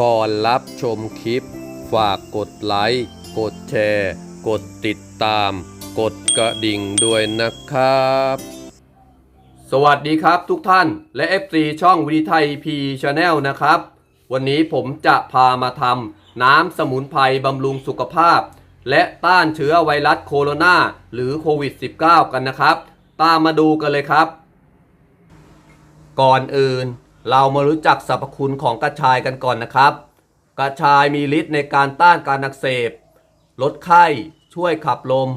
ก่อนรับชมคลิป ฝากกดไลค์ กดแชร์ กดติดตาม กดกระดิ่งด้วยนะครับ สวัสดีครับทุกท่านและ FC ช่องวิดีไทยพีชาแนลนะครับ วันนี้ผมจะพามาทำน้ำสมุนไพรบำรุงสุขภาพ และต้านเชื้อไวรัสโคโรนาหรือโควิด -19 กันนะครับ ตามมาดูกันเลยครับ ก่อนอื่น เรามารู้จักสรรพคุณของกระชายกันก่อนนะครับ กระชายมีฤทธิ์ในการต้านการอักเสบ ลดไข้ ช่วยขับลม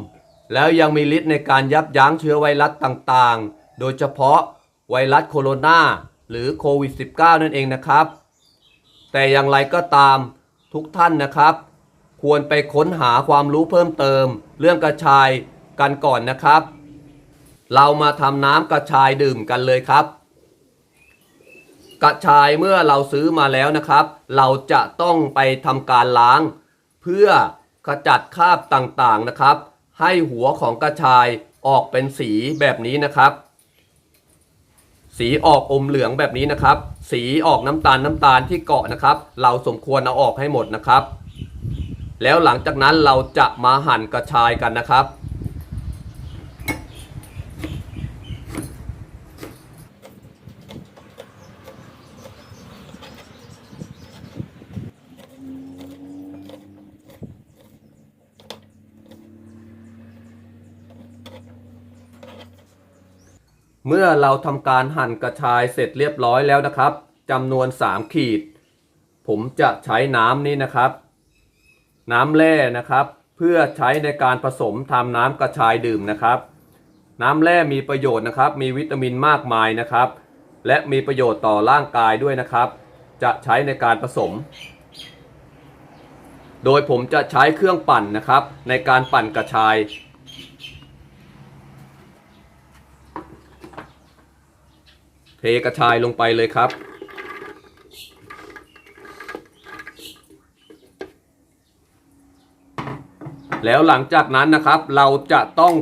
แล้วยังมีฤทธิ์ในการยับยั้งเชื้อไวรัสต่างๆ โดยเฉพาะไวรัสโคโรนาหรือโควิด -19 นั่นเองนะครับ แต่อย่างไรก็ตามทุกท่านนะครับ ควรไปค้นหาความรู้เพิ่มเติม เรื่องกระชายกันก่อนนะครับ เรามาทำน้ำกระชายดื่มกันเลยครับ กระชายเมื่อเราซื้อมาแล้วนะครับ เราจะต้องไปทำการล้าง เพื่อขจัดคราบต่างๆนะครับ ให้หัวของกระชายออกเป็นสีแบบนี้นะครับ สีออกอมเหลืองแบบนี้นะครับ สีออกน้ำตาลน้ำตาลที่เกาะนะครับ เราสมควรเอาออกให้หมดนะครับ แล้วหลังจากนั้นเราจะมาหั่นกระชายกันนะครับ เมื่อเราทำการหั่นกระชายเสร็จเรียบร้อยแล้วนะครับจำนวน 3 ขีด ผมจะใช้น้ำนี้นะครับ น้ำแร่นะครับ เพื่อใช้ในการผสมทำน้ำกระชายดื่มนะครับ น้ำแร่มีประโยชน์นะครับ มีวิตามินมากมายนะครับ และมีประโยชน์ต่อร่างกายด้วยนะครับ จะใช้ในการผสม โดยผมจะใช้เครื่องปั่นนะครับ ในการปั่นกระชาย ทกระชายลงไปเลยครับ แล้วหลังจากนั้นนะครับ เราจะต้อง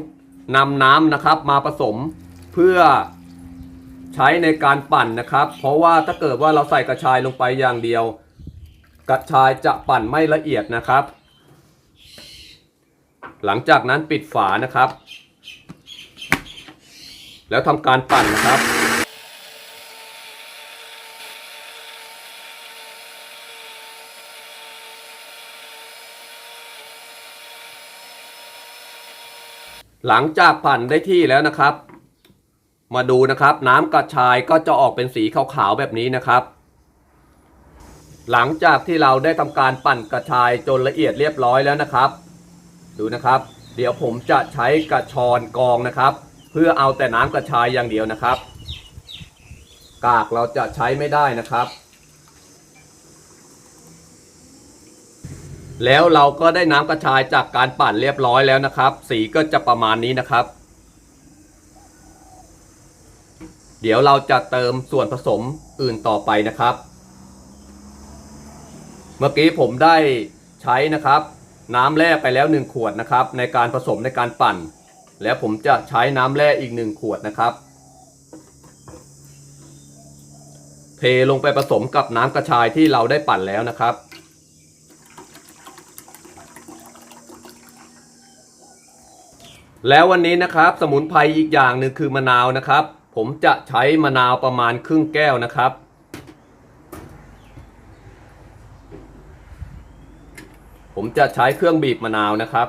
นำน้ำนะครับมาผสมเพื่อใช้ในการปั่นนะครับ เพราะว่าถ้าเกิดว่าเราใส่กระชายลงไปอย่างเดียว กระชายจะปั่นไม่ละเอียดนะครับ หลังจากนั้นปิดฝานะครับ แล้วทำการปั่นนะครับ หลังจากปั่นได้ที่แล้วนะครับ มาดูนะครับน้ำกระชายก็จะออกเป็นสีขาวๆแบบนี้นะครับ หลังจากที่เราได้ทำการปั่นกระชายจนละเอียดเรียบร้อยแล้วนะครับ ดูนะครับ เดี๋ยวผมจะใช้กระชอนกองนะครับ เพื่อเอาแต่น้ำกระชายอย่างเดียวนะครับ กากเราจะใช้ไม่ได้นะครับ แล้วเราก็ได้น้ำกระชายจากการปั่นเรียบร้อยแล้วนะครับ สีก็จะประมาณนี้นะครับ เดี๋ยวเราจะเติมส่วนผสมอื่นต่อไปนะครับ เมื่อกี้ผมได้ใช้นะครับ น้ำแร่ไปแล้ว 1 ขวดนะครับ ในการผสมในการปั่น แล้วผมจะใช้น้ำแร่อีก 1 ขวดนะครับ เทลงไปผสมกับน้ำกระชายที่เราได้ปั่นแล้วนะครับ แล้ววันนี้นะครับสมุนไพรอีกอย่างหนึ่งคือมะนาวนะครับ ผมจะใช้มะนาวประมาณครึ่งแก้วนะครับ ผมจะใช้เครื่องบีบมะนาวนะครับ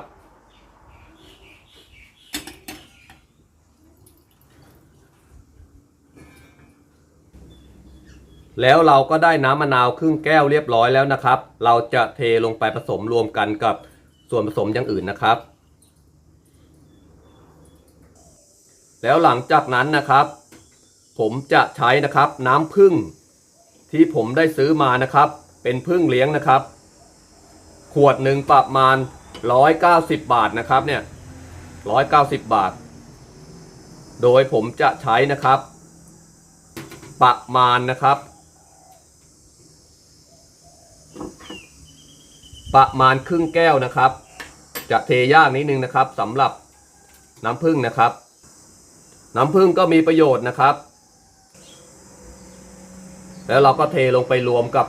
แล้วเราก็ได้น้ำมะนาวครึ่งแก้วเรียบร้อยแล้วนะครับ เราจะเทลงไปผสมรวมกันกับส่วนผสมอย่างอื่นนะครับ แล้วหลังจากนั้นนะครับ ผมจะใช้นะครับน้ำผึ้งที่ผมได้ซื้อมานะครับ เป็นผึ้งเลี้ยงนะครับ ขวดหนึ่งประมาณ 190 บาทนะครับเนี่ย190 บาท โดยผมจะใช้นะครับ ประมาณนะครับ ประมาณครึ่งแก้วนะครับ จะเทยากนิดนึงนะครับสำหรับน้ำผึ้งนะครับ น้ำผึ้งก็มีประโยชน์นะครับ แล้วเราก็เทลงไปรวมกับ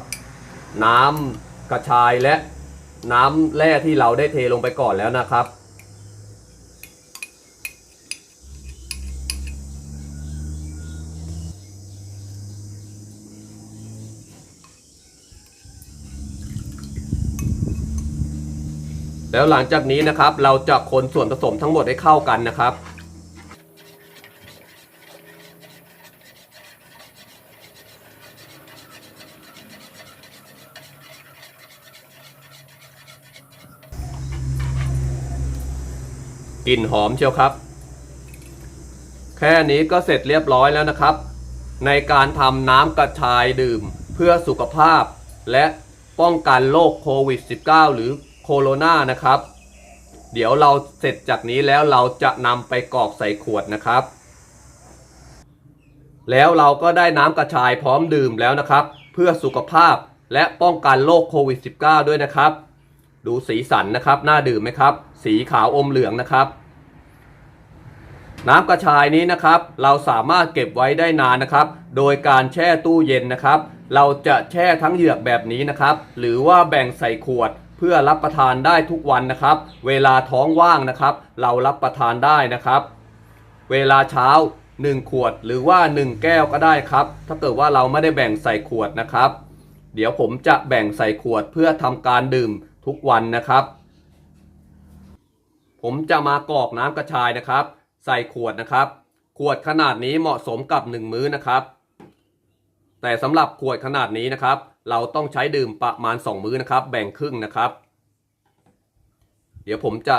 น้ำกระชายและน้ำแร่ที่เราได้เทลงไปก่อนแล้วนะครับ แล้วหลังจากนี้นะครับเราจะคนส่วนผสมทั้งหมดให้เข้ากันนะครับ กลิ่นหอมเชียวครับ แค่นี้ก็เสร็จเรียบร้อยแล้วนะครับ ในการทำน้ำกระชายดื่มเพื่อสุขภาพ และป้องกันโรคโควิด -19 หรือโคโรนานะครับ เดี๋ยวเราเสร็จจากนี้แล้วเราจะนำไปกรอกใส่ขวดนะครับ แล้วเราก็ได้น้ำกระชายพร้อมดื่มแล้วนะครับ เพื่อสุขภาพและป้องกันโรคโควิด -19 ด้วยนะครับ ดูสีสันนะครับ น่าดื่มไหมครับ สีขาวอมเหลืองนะครับ น้ำกระชายนี้นะครับ เราสามารถเก็บไว้ได้นานนะครับ โดยการแช่ตู้เย็นนะครับ เราจะแช่ทั้งเหยือกแบบนี้นะครับ หรือว่าแบ่งใส่ขวดเพื่อรับประทานได้ทุกวันนะครับ เวลาท้องว่างนะครับ เรารับประทานได้นะครับ เวลาเช้า 1 ขวดหรือว่า 1 แก้วก็ได้ครับ ถ้าเกิดว่าเราไม่ได้แบ่งใส่ขวดนะครับ เดี๋ยวผมจะแบ่งใส่ขวดเพื่อทำการดื่ม ทุกวันนะครับ ผมจะมากรอกน้ำกระชายนะครับ ใส่ขวดนะครับ ขวดขนาดนี้เหมาะสมกับ 1 มื้อนะครับ แต่สำหรับขวดขนาดนี้นะครับ เราต้องใช้ดื่มประมาณ 2 มื้อนะครับ แบ่งครึ่งนะครับ เดี๋ยวผมจะ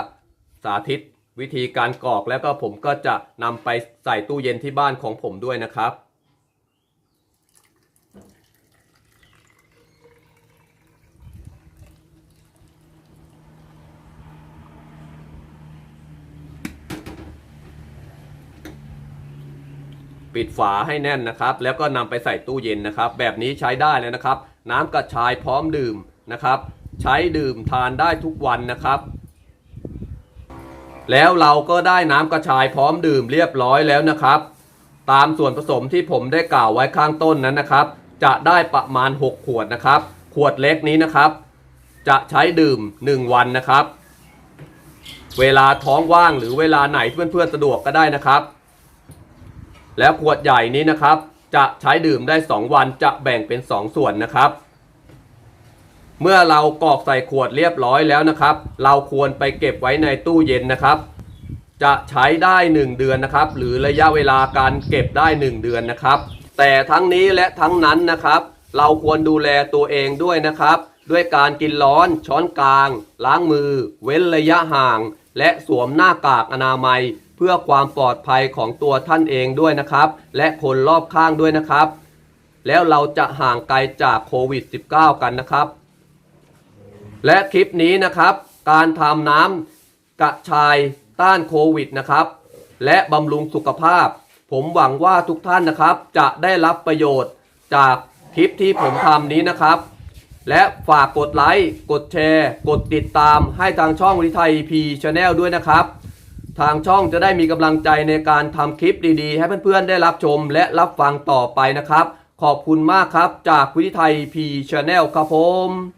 สาธิตวิธีการกรอกแล้วก็ผมก็จะนำไปใส่ตู้เย็นที่บ้านของผมด้วยนะครับ ปิดฝาให้แน่นนะครับ แล้วก็นำไปใส่ตู้เย็นนะครับ แบบนี้ใช้ได้แล้วนะครับ น้ำกระชายพร้อมดื่มนะครับ ใช้ดื่มทานได้ทุกวันนะครับแล้วเราก็ได้น้ำกระชายพร้อมดื่มเรียบร้อยแล้วนะครับ ตามส่วนผสมที่ผมได้กล่าวไว้ข้างต้นนั้นนะครับ จะได้ประมาณ 6 ขวดนะครับ ขวดเล็กนี้นะครับ จะใช้ดื่ม 1 วันนะครับ เวลาท้องว่างหรือเวลาไหนที่เพื่อนๆสะดวกก็ได้นะครับ แล้วขวดใหญ่นี้นะครับ จะใช้ดื่มได้ 2 วันจะแบ่งเป็น 2 ส่วนนะครับ เมื่อเรากรอกใส่ขวดเรียบร้อยแล้วนะครับ เราควรไปเก็บไว้ในตู้เย็นนะครับ จะใช้ได้ 1 เดือนนะครับ หรือระยะเวลาการเก็บได้ 1 เดือนนะครับ แต่ทั้งนี้และทั้งนั้นนะครับ เราควรดูแลตัวเองด้วยนะครับ ด้วยการกินร้อนช้อนกลาง ล้างมือ เว้นระยะห่าง และสวมหน้ากากอนามัย เพื่อความปลอดภัยของตัวท่านเองด้วยนะครับ และคนรอบข้างด้วยนะครับ แล้วเราจะห่างไกลจากโควิด -19 กันนะครับ และคลิปนี้นะครับ การทำน้ำกระชายต้านโควิดนะครับ และบำรุงสุขภาพ ผมหวังว่าทุกท่านนะครับ จะได้รับประโยชน์จากคลิปที่ผมทำนี้นะครับ และฝากกดไลค์ กดแชร์ กดติดตามให้ทางช่องวิทยพีชาแนลด้วยนะครับ ทางช่องจะได้มีกำลังใจในการทำคลิปดีๆ ให้เพื่อนๆได้รับชมและรับฟังต่อไปนะครับ ขอบคุณมากครับจากวิทยพีชาแนลครับผม